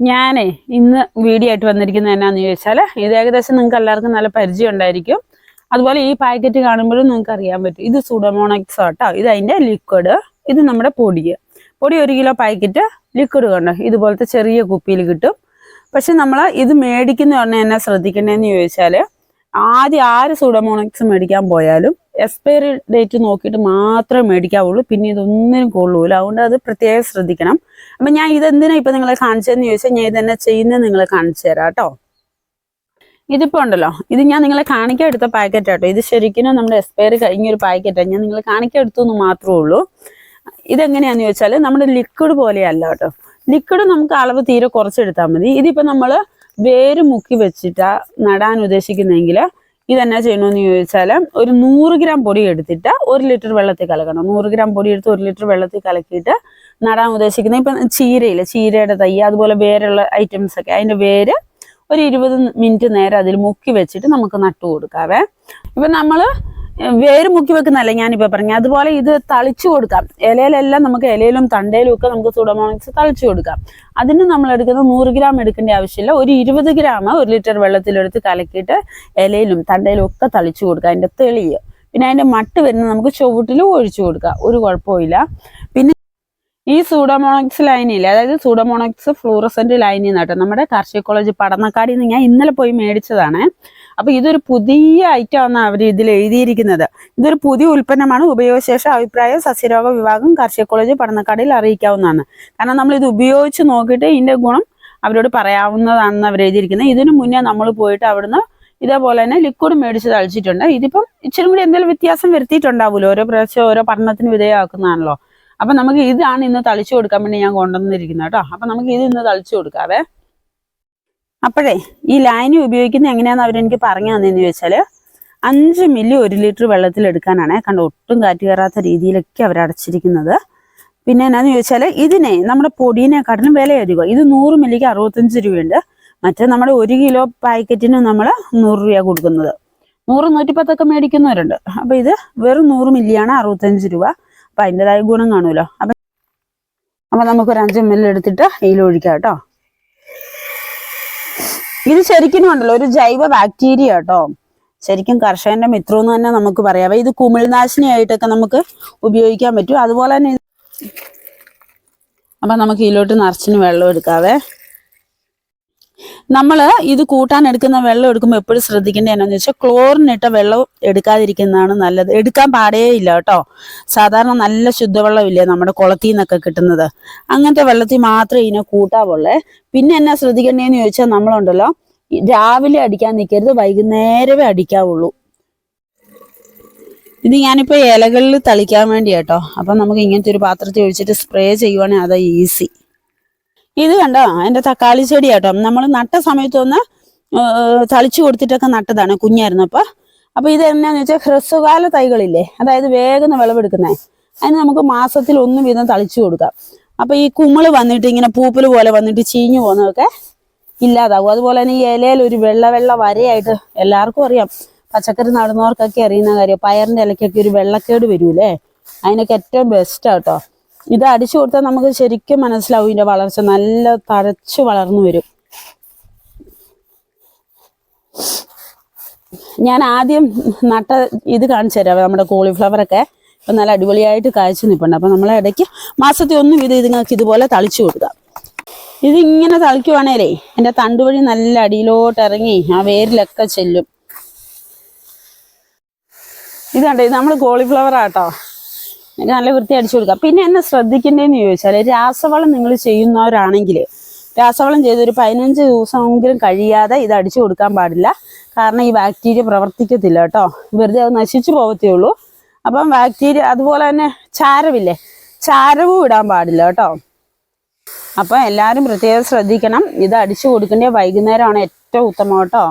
ഞാനേ ഇന്ന് വീഡിയോ ആയിട്ട് വന്നിരിക്കുന്നത് എന്നാന്ന് ചോദിച്ചാൽ ഇത് ഏകദേശം നിങ്ങൾക്ക് എല്ലാവർക്കും നല്ല പരിചയം ഉണ്ടായിരിക്കും. അതുപോലെ ഈ പാക്കറ്റ് കാണുമ്പോഴും നിങ്ങൾക്ക് അറിയാൻ പറ്റും. ഇത് സുഡമോണക്സ് ആട്ടോ. ഇത് അതിന്റെ ലിക്വിഡ്. ഇത് നമ്മുടെ പൊടി. പൊടി ഒരു കിലോ പാക്കറ്റ് ലിക്വിഡ് കണ്ടോ? ഇതുപോലത്തെ ചെറിയ കുപ്പിയിൽ കിട്ടും. പക്ഷെ നമ്മൾ ഇത് മേടിക്കുന്ന ഉടനെ എന്നാ ശ്രദ്ധിക്കേണ്ടതെന്ന് ചോദിച്ചാൽ ആദ്യം ആര് സുഡമോണക്സ് മേടിക്കാൻ പോയാലും എക്സ്പയറി ഡേറ്റ് നോക്കിയിട്ട് മാത്രമേ മേടിക്കാവുള്ളൂ. പിന്നെ ഇതൊന്നിനും കൊള്ളൂല. അതുകൊണ്ട് അത് പ്രത്യേകം ശ്രദ്ധിക്കണം. അപ്പൊ ഞാൻ ഇതെന്തിനാ ഇപ്പൊ നിങ്ങളെ കാണിച്ചതെന്ന് ചോദിച്ചാൽ ഞാൻ ഇതെന്നെ ചെയ്യുന്നത് നിങ്ങളെ കാണിച്ചു തരാം കേട്ടോ. ഇതിപ്പോ ഉണ്ടല്ലോ. ഇത് ഞാൻ നിങ്ങളെ കാണിക്കാൻ എടുത്ത പാക്കറ്റ് കേട്ടോ ഇത് ശരിക്കും നമ്മുടെ എക്സ്പയറി കഴിഞ്ഞ ഒരു പാക്കറ്റാണ് ഞാൻ നിങ്ങളെ കാണിക്കാൻ എടുത്തു എന്ന് മാത്രമേ ഉള്ളൂ. ഇതെങ്ങനെയാന്ന് ചോദിച്ചാൽ നമ്മുടെ ലിക്വിഡ് പോലെയല്ല കേട്ടോ. ലിക്വിഡ് നമുക്ക് അളവ് തീരെ കുറച്ചെടുത്താൽ മതി. ഇതിപ്പോ നമ്മൾ വേര് മുക്കി വെച്ചിട്ടാ നടാൻ ഉദ്ദേശിക്കുന്നെങ്കിൽ ഇതെന്നാ ചെയ്യണമെന്ന് ചോദിച്ചാൽ ഒരു നൂറ് ഗ്രാം പൊടി എടുത്തിട്ട് ഒരു ലിറ്റർ വെള്ളത്തിൽ കലക്കണം. നൂറ് ഗ്രാം പൊടി എടുത്ത് ഒരു ലിറ്റർ വെള്ളത്തിൽ കലക്കിയിട്ട് നടാൻ ഉദ്ദേശിക്കുന്നത് ഇപ്പം ചീരയില്ല ചീരയുടെ തൈ അതുപോലെ വേരുള്ള ഐറ്റംസ് ഒക്കെ. അതിന്റെ വേര് ഒരു ഇരുപത് മിനിറ്റ് നേരം അതിൽ മുക്കി വെച്ചിട്ട് നമുക്ക് നട്ടു കൊടുക്കാവേ. ഇപ്പം നമ്മൾ വേര് മുക്കി വെക്കുന്നതല്ല ഞാനിപ്പോൾ പറഞ്ഞു. അതുപോലെ ഇത് തളിച്ചു കൊടുക്കാം. ഇലയിലെല്ലാം നമുക്ക് ഇലയിലും തണ്ടയിലും ഒക്കെ നമുക്ക് സുഡമോണിക്സ് തളിച്ചു കൊടുക്കാം. അതിന് നമ്മൾ എടുക്കുന്ന നൂറ് ഗ്രാം എടുക്കേണ്ട ആവശ്യമില്ല. ഒരു ഇരുപത് ഗ്രാം ഒരു ലിറ്റർ വെള്ളത്തിലെടുത്ത് കലക്കിയിട്ട് ഇലയിലും തണ്ടയിലും ഒക്കെ തളിച്ചു കൊടുക്കുക അതിന്റെ തെളിയ്. പിന്നെ അതിന്റെ മട്ട് വരുന്നത് നമുക്ക് ചുവട്ടിലും ഒഴിച്ചു കൊടുക്കുക ഒരു കുഴപ്പമില്ല പിന്നെ ഈ സൂഡോമോണോക്സ് ലൈനിൽ അതായത് സൂഡോമോണോക്സ് ഫ്ലൂറസെന്റ് ലൈനിൽ നിന്നാട്ടോ നമ്മുടെ കാർഷിക കോളേജ് പടന്നക്കാടിൽ നിന്ന് ഞാൻ ഇന്നലെ പോയി മേടിച്ചതാണ്. അപ്പൊ ഇതൊരു പുതിയ ഐറ്റം ആണ് അവർ ഇതിൽ എഴുതിയിരിക്കുന്നത്. ഇതൊരു പുതിയ ഉൽപ്പന്നമാണ്. ഉപയോഗശേഷം അഭിപ്രായം സസ്യരോഗ വിഭാഗം കാർഷിക കോളേജ് പഠനക്കാടിൽ അറിയിക്കാവുന്നതാണ്. കാരണം നമ്മൾ ഇത് ഉപയോഗിച്ച് നോക്കിയിട്ട് ഇതിന്റെ ഗുണം അവരോട് പറയാവുന്നതാണെന്ന് അവർ എഴുതിയിരിക്കുന്നത്. ഇതിനു മുന്നേ നമ്മൾ പോയിട്ട് അവിടുന്ന് ഇതേപോലെ തന്നെ ലിക്വിഡ് മേടിച്ച് തളിച്ചിട്ടുണ്ട്. ഇതിപ്പം ഇച്ചിരി കൂടി എന്തെങ്കിലും വ്യത്യാസം വരുത്തിയിട്ടുണ്ടാവുമല്ലോ ഓരോ പ്രാവശ്യം ഓരോ പഠനത്തിന് വിധേയമാക്കുന്നതാണല്ലോ. അപ്പൊ നമുക്ക് ഇതാണ് ഇന്ന് തളിച്ചു കൊടുക്കാൻ വേണ്ടി ഞാൻ കൊണ്ടുവന്നിരിക്കുന്നത് കേട്ടോ. അപ്പൊ നമുക്ക് ഇത് ഇന്ന് തളിച്ചു കൊടുക്കാവേ. അപ്പോഴേ ഈ ലൈനി ഉപയോഗിക്കുന്നത് എങ്ങനെയാണെന്ന് അവരെനിക്ക് പറഞ്ഞു തന്നെന്ന് ചോദിച്ചാൽ അഞ്ച് മില്ലി ഒരു ലിറ്റർ വെള്ളത്തിൽ എടുക്കാനാണ്. കണ്ട ഒട്ടും കാറ്റ് കയറാത്ത രീതിയിലൊക്കെ അവർ അടച്ചിരിക്കുന്നത്. പിന്നെ എന്നാന്ന് ചോദിച്ചാൽ ഇതിനെ നമ്മുടെ പൊടീനെക്കാട്ടിലും വില അധികം. ഇത് നൂറ് മില്ലിക്ക് അറുപത്തഞ്ച് രൂപയുണ്ട്. മറ്റേ നമ്മുടെ ഒരു കിലോ പാക്കറ്റിന് നമ്മൾ നൂറ് രൂപ കൊടുക്കുന്നത്. നൂറ് നൂറ്റിപ്പത്തൊക്കെ മേടിക്കുന്നവരുണ്ട്. അപ്പൊ ഇത് വെറും നൂറ് മില്ലിയാണ് അറുപത്തഞ്ച് രൂപ. അപ്പൊ അതിന്റെതായ ഗുണം കാണുമല്ലോ. അപ്പൊ അപ്പൊ നമുക്കൊരു അഞ്ച് മില്ലി എടുത്തിട്ട് ഇതിലൊഴിക്കാം കേട്ടോ. ഇത് ശരിക്കും ഉണ്ടല്ലോ ഒരു ജൈവ ബാക്ടീരിയ കേട്ടോ ശരിക്കും കർഷകന്റെ മിത്രം എന്ന് തന്നെ നമുക്ക് പറയാം. ഇത് കുമിൾനാശിനി ആയിട്ടൊക്കെ നമുക്ക് ഉപയോഗിക്കാൻ പറ്റും. അതുപോലെ തന്നെ അപ്പൊ നമുക്ക് ഇതിലോട്ട് നിറച്ചിന് വെള്ളം എടുക്കാവേ. നമ്മൾ ഇത് കൂട്ടാൻ എടുക്കുന്ന വെള്ളം എടുക്കുമ്പോൾ എപ്പോഴും ശ്രദ്ധിക്കേണ്ടത് എന്നാന്ന് വെച്ചാൽ ക്ലോറിൻ ഇട്ട വെള്ളം എടുക്കാതിരിക്കുന്നതാണ് നല്ലത്. എടുക്കാൻ പാടേ ഇല്ല കേട്ടോ. സാധാരണ നല്ല ശുദ്ധവെള്ളം ഇല്ലേ നമ്മുടെ കുളത്തിൽ നിന്നൊക്കെ കിട്ടുന്നത്. അങ്ങനത്തെ വെള്ളത്തിൽ മാത്രമേ ഇതിനെ കൂട്ടാവുള്ളേ. പിന്നെ എന്നാ ശ്രദ്ധിക്കേണ്ടതെന്ന് ചോദിച്ചാൽ നമ്മളുണ്ടല്ലോ രാവിലെ അടിക്കാൻ നിൽക്കരുത് വൈകുന്നേരമേ അടിക്കാവുള്ളൂ. ഇത് ഞാനിപ്പോൾ ഇലകളിൽ തളിക്കാൻ വേണ്ടി കേട്ടോ അപ്പം നമുക്ക് ഇങ്ങനത്തെ ഒരു പാത്രത്തിൽ ഒഴിച്ചിട്ട് സ്പ്രേ ചെയ്യുവാണെങ്കിൽ അതാ ഈസി ഇത് കണ്ടോ? എന്റെ തക്കാളി ചെടി കേട്ടോ നമ്മൾ നട്ട സമയത്തൊന്ന് തളിച്ചു കൊടുത്തിട്ടൊക്കെ നട്ടതാണ് കുഞ്ഞായിരുന്നപ്പോൾ അപ്പോൾ ഇത് എന്നാന്ന് വെച്ചാൽ ഹ്രസ്വകാല തൈകളില്ലേ? അതായത് വേഗം വിളവെടുക്കുന്നത് അതിന് നമുക്ക് മാസത്തിൽ ഒന്നും വീതം തളിച്ചു കൊടുക്കാം. അപ്പോൾ ഈ കുമിൾ വന്നിട്ട് ഇങ്ങനെ പൂപ്പൽ പോലെ വന്നിട്ട് ചീഞ്ഞു പോകുന്നതൊക്കെ ഇല്ലാതാവും. അതുപോലെ തന്നെ ഈ ഇലയിൽ ഒരു വെള്ള വെള്ള വരയായിട്ട് എല്ലാവർക്കും അറിയാം. പച്ചക്കറി നടുന്നവർക്കൊക്കെ അറിയുന്ന കാര്യം പയറിന്റെ ഇലക്കൊക്കെ ഒരു വെള്ളക്കേട് വരൂലേ അതിനൊക്കെ ഏറ്റവും ബെസ്റ്റ് കേട്ടോ ഇത് അടിച്ചു കൊടുത്താൽ നമുക്ക് ശരിക്കും മനസ്സിലാവും ഇതിന്റെ വളർച്ച. നല്ല തഴച്ചു വളർന്നു വരും. ഞാൻ ആദ്യം നട്ട ഇത് കാണിച്ചു തരാം. നമ്മുടെ കോളിഫ്ലവർ ഒക്കെ ഇപ്പൊ നല്ല അടിപൊളിയായിട്ട് കാഴ്ച നിൽപ്പുണ്ട് അപ്പൊ നമ്മളെ ഇടയ്ക്ക് മാസത്തിൽ ഒന്നും ഇത് ഇതുങ്ങൾക്ക് ഇതുപോലെ തളിച്ചു കൊടുക്കാം. ഇതിങ്ങനെ തളിക്കുവാണേലേ എന്റെ തണ്ടുവഴി നല്ല അടിയിലോട്ട് ഇറങ്ങി ആ വേരിലൊക്കെ ചെല്ലും. ഇതുണ്ട് ഇത് നമ്മൾ കോളിഫ്ലവർ ആട്ടോ. നല്ല വൃത്തി അടിച്ചു കൊടുക്കുക പിന്നെ എന്നെ ശ്രദ്ധിക്കേണ്ടതെന്ന് ചോദിച്ചാൽ രാസവളം നിങ്ങൾ ചെയ്യുന്നവരാണെങ്കിൽ രാസവളം ചെയ്തൊരു പതിനഞ്ച് ദിവസമെങ്കിലും കഴിയാതെ ഇത് അടിച്ചു കൊടുക്കാൻ പാടില്ല. കാരണം ഈ ബാക്ടീരിയ പ്രവർത്തിക്കത്തില്ല കേട്ടോ. വെറുതെ അത് നശിച്ചു പോകത്തേ ഉള്ളൂ. അപ്പം ബാക്ടീരിയ അതുപോലെ തന്നെ ചാരവില്ലേ? ചാരവും ഇടാൻ പാടില്ല കേട്ടോ. അപ്പം എല്ലാവരും പ്രത്യേകം ശ്രദ്ധിക്കണം. ഇത് അടിച്ചു കൊടുക്കേണ്ട വൈകുന്നേരമാണ് ഏറ്റവും ഉത്തമം കേട്ടോ.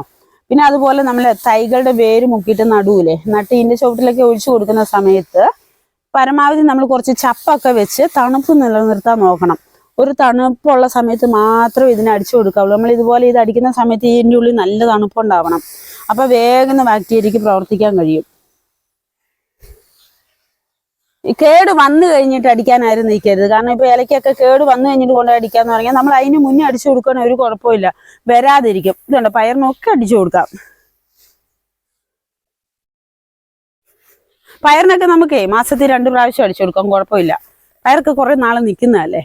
പിന്നെ അതുപോലെ നമ്മൾ തൈകളുടെ വേര് മുക്കിയിട്ട് നടൂലേ? നട്ട് ഇതിന്റെ ചുവട്ടിലൊക്കെ ഒഴിച്ചു കൊടുക്കുന്ന സമയത്ത് പരമാവധി നമ്മൾ കുറച്ച് ചപ്പൊക്കെ വെച്ച് തണുപ്പ് നിലനിർത്താൻ നോക്കണം. ഒരു തണുപ്പുള്ള സമയത്ത് മാത്രം ഇതിനെ അടിച്ചു കൊടുക്കാവുള്ളൂ. നമ്മൾ ഇതുപോലെ ഇത് അടിക്കുന്ന സമയത്ത് ഇതിന്റെ ഉള്ളിൽ നല്ല തണുപ്പുണ്ടാവണം. അപ്പോൾ വേഗം ബാക്ടീരിയക്ക് പ്രവർത്തിക്കാൻ കഴിയും. കേട് വന്നു കഴിഞ്ഞിട്ട് അടിക്കാനായിരുന്നു നിൽക്കരുത് കാരണം ഇപ്പൊ ഇലക്കൊക്കെ കേട് വന്നു കഴിഞ്ഞിട്ട് കൊണ്ട് അടിക്കാന്ന് പറഞ്ഞാൽ നമ്മൾ അതിന് മുന്നേ അടിച്ചു കൊടുക്കണ ഒരു കുഴപ്പമില്ല വരാതിരിക്കും. ഇതുണ്ട് പയറിനൊക്കെ അടിച്ചു കൊടുക്കാം. പയറിനൊക്കെ നമുക്കേ മാസത്തിൽ രണ്ട് പ്രാവശ്യം അടിച്ചു കൊടുക്കാം കുഴപ്പമില്ല. പയർക്ക് കുറെ നാളെ നിൽക്കുന്നതല്ലേ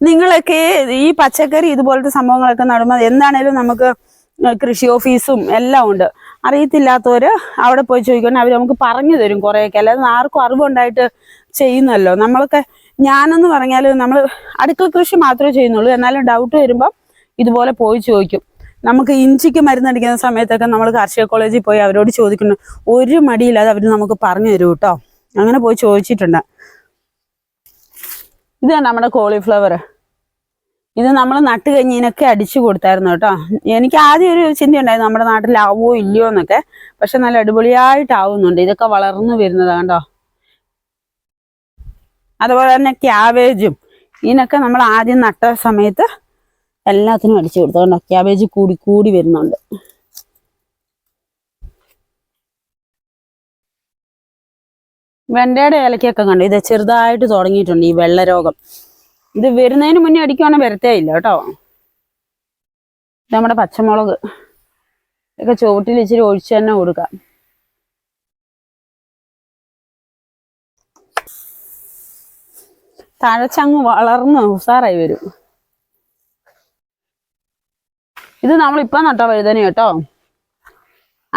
നിങ്ങളൊക്കെ ഈ പച്ചക്കറി ഇതുപോലത്തെ സംഭവങ്ങളൊക്കെ നടുമ്പോൾ എന്താണേലും നമുക്ക് കൃഷി ഓഫീസും എല്ലാം ഉണ്ട്. അറിയത്തില്ലാത്തവര് അവിടെ പോയി ചോദിക്കണം അവർ നമുക്ക് പറഞ്ഞു തരും കുറേയൊക്കെ. അല്ലാതെ ആർക്കും അറിവുണ്ടായിട്ട് ചെയ്യുന്നല്ലോ നമ്മളൊക്കെ ഞാനെന്ന് പറഞ്ഞാൽ നമ്മൾ അടുക്കള കൃഷി മാത്രമേ ചെയ്യുന്നുള്ളൂ. എന്നാലും ഡൗട്ട് വരുമ്പോൾ ഇതുപോലെ പോയി ചോദിക്കും. നമുക്ക് ഇഞ്ചിക്ക് മരുന്നടിക്കുന്ന സമയത്തൊക്കെ നമ്മൾ കാർഷിക കോളേജിൽ പോയി അവരോട് ചോദിക്കുന്നു. ഒരു മടിയില്ലാതെ അവർ നമുക്ക് പറഞ്ഞു തരും കേട്ടോ. അങ്ങനെ പോയി ചോദിച്ചിട്ടുണ്ട്. ഇതാണ് നമ്മുടെ കോളിഫ്ലവർ ഇത് നമ്മൾ നട്ട് കഴിഞ്ഞതിനൊക്കെ അടിച്ചു കൊടുത്തായിരുന്നു കേട്ടോ. എനിക്ക് ആദ്യം ഒരു ചിന്ത ഉണ്ടായിരുന്നു നമ്മുടെ നാട്ടിൽ ആവോ ഇല്ലയോ എന്നൊക്കെ. പക്ഷെ നല്ല അടിപൊളിയായിട്ടാവുന്നുണ്ട് ഇതൊക്കെ വളർന്നു വരുന്നതാണ് കേട്ടോ അതുപോലെ തന്നെ ക്യാബേജും. ഇതിനൊക്കെ നമ്മൾ ആദ്യം നട്ട സമയത്ത് എല്ലാത്തിനും അടിച്ചു കൊടുത്തോണ്ടോ ക്യാബേജ് കൂടി കൂടി വരുന്നുണ്ട്. വെണ്ടയുടെ ഇലക്കൊക്കെ കണ്ടു. ഇത് ചെറുതായിട്ട് തുടങ്ങിയിട്ടുണ്ട് ഈ വെള്ളരോഗം. ഇത് വരുന്നതിന് മുന്നേ അടിക്കുവാണെങ്കിൽ വരത്തേ ഇല്ല കേട്ടോ. നമ്മുടെ പച്ചമുളക്. ഇതൊക്കെ ചുവട്ടിൽ ഇച്ചിരി ഒഴിച്ച് തന്നെ കൊടുക്കാം. തഴച്ചങ്ങ് വളർന്ന് ഉസാറായി വരും. ഇത് നമ്മളിപ്പം നട്ട വഴുതന കേട്ടോ.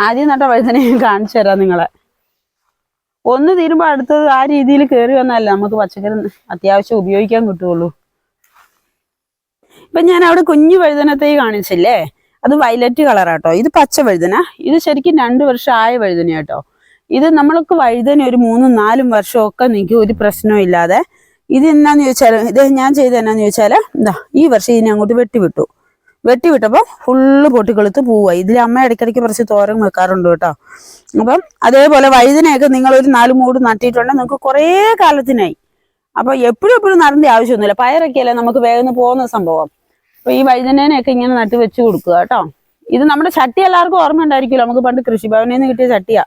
ആദ്യം നട്ട വഴുതന കാണിച്ചു തരാം നിങ്ങളെ. ഒന്ന് തീരുമ്പോൾ അടുത്തത് ആ രീതിയിൽ കയറി വന്നാലേ നമുക്ക് പച്ചക്കറി അത്യാവശ്യം ഉപയോഗിക്കാൻ കിട്ടുള്ളൂ ഇപ്പൊ ഞാൻ അവിടെ കുഞ്ഞു വഴുതനത്തൈ കാണിച്ചില്ലേ? അത് വയലറ്റ് കളറാട്ടോ ഇത് പച്ച വഴുതന. ഇത് ശരിക്കും രണ്ട് വർഷം ആയ വഴുതന കേട്ടോ. ഇത് നമ്മൾക്ക് വഴുതന ഒരു മൂന്നും നാലും വർഷമൊക്കെ നിൽക്കും ഒരു പ്രശ്നവും ഇല്ലാതെ. ഇത് എന്നാന്ന് ചോദിച്ചാൽ ഇത് ഞാൻ ചെയ്ത് എന്നാന്ന് ചോദിച്ചാൽ എന്താ ഈ വർഷം ഇതിനെ അങ്ങോട്ട് വെട്ടിവിട്ടു. വെട്ടിവിട്ടപ്പോൾ ഫുള്ള് പൊട്ടിക്കൊളുത്ത് പോവുക ഇതിൽ അമ്മ ഇടയ്ക്കിടയ്ക്ക് കുറച്ച് തോരൻ വെക്കാറുണ്ട് കേട്ടോ. അപ്പം അതേപോലെ വഴുതനയൊക്കെ നിങ്ങൾ ഒരു നാല് മൂട് നട്ടിട്ടുണ്ടെങ്കിൽ നിങ്ങൾക്ക് കുറേ കാലത്തിനായി. അപ്പൊ എപ്പോഴും എപ്പോഴും നടേണ്ട ആവശ്യമൊന്നുമില്ല. പയറൊക്കെയല്ലേ നമുക്ക് വേഗം പോകുന്ന സംഭവം. അപ്പൊ ഈ വഴുതനേനെയൊക്കെ ഇങ്ങനെ നട്ട് വെച്ച് കൊടുക്കുക കേട്ടോ. ഇത് നമ്മുടെ ചട്ടി എല്ലാവർക്കും ഓർമ്മ ഉണ്ടായിരിക്കുമല്ലോ. നമുക്ക് പണ്ട് കൃഷിഭവനിൽ നിന്ന് കിട്ടിയ ചട്ടിയാ.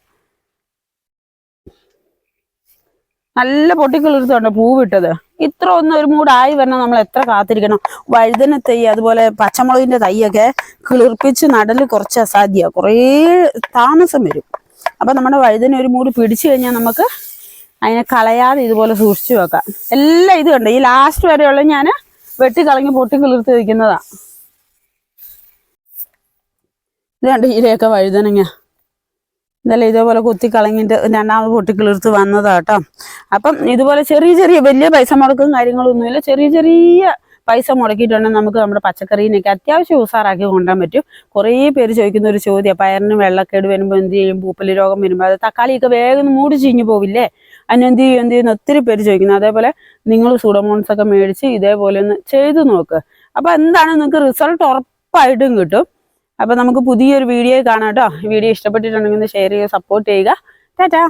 നല്ല പൊട്ടിക്കിളിർത്തുണ്ട് പൂവിട്ടത്. ഇത്ര ഒന്നും ഒരു മൂടായി വരണം നമ്മൾ എത്ര കാത്തിരിക്കണം. വഴുതന തൈ അതുപോലെ പച്ചമുളകിന്റെ തൈയൊക്കെ കിളിർപ്പിച്ച് നടൽ കുറച്ച് അസാധ്യ. കുറേ താമസം വരും. അപ്പൊ നമ്മുടെ വഴുതന ഒരു മൂട് പിടിച്ചു കഴിഞ്ഞാൽ നമുക്ക് അതിനെ കളയാതെ ഇതുപോലെ സൂക്ഷിച്ചു വെക്കാം. എല്ലാം ഇത് കണ്ട്? ഈ ലാസ്റ്റ് വരെയുള്ള ഞാൻ വെട്ടി കളഞ്ഞ് പൊട്ടി കിളിർത്ത് വയ്ക്കുന്നതാ ഇത് കണ്ട്? ഇലയൊക്കെ വഴുതനങ്ങ. ഇതെല്ലാം ഇതേപോലെ കുത്തി കളഞ്ഞിട്ട് രണ്ടാമത് പൊട്ടിക്കിളിർത്ത് വന്നതാട്ടോ. അപ്പം ഇതുപോലെ ചെറിയ ചെറിയ വലിയ പൈസ മുടക്കും കാര്യങ്ങളൊന്നുമില്ല. ചെറിയ ചെറിയ പൈസ മുടക്കിയിട്ടുണ്ടെങ്കിൽ നമുക്ക് നമ്മുടെ പച്ചക്കറീനൊക്കെ അത്യാവശ്യം ഉസാറാക്കി കൊണ്ടുപോകാൻ പറ്റും. കുറേ പേര് ചോദിക്കുന്ന ഒരു ചോദ്യം പയറിന് വെള്ളക്കേട് വരുമ്പോൾ എന്ത് ചെയ്യും? പൂപ്പലി രോഗം വരുമ്പോൾ അത് തക്കാളിയൊക്കെ വേഗം മൂടി ചീഞ്ഞു പോവില്ലേ? അതിന് എന്ത് ചെയ്യും? എന്ത് ചെയ്യുന്ന? ഒത്തിരി പേര് ചോദിക്കുന്നു. അതേപോലെ നിങ്ങൾ സൂഡമോൺസ് ഒക്കെ മേടിച്ച് ഇതേപോലെ ഒന്ന് ചെയ്തു നോക്ക്. അപ്പോൾ എന്താണ് നിങ്ങൾക്ക് റിസൾട്ട് ഉറപ്പായിട്ടും കിട്ടും. അപ്പോൾ നമുക്ക് പുതിയൊരു വീഡിയോ കാണാം കേട്ടോ. വീഡിയോ ഇഷ്ടപ്പെട്ടിട്ടുണ്ടെങ്കിൽ ഷെയർ ചെയ്യുക സപ്പോർട്ട് ചെയ്യുക. ടാറ്റാ.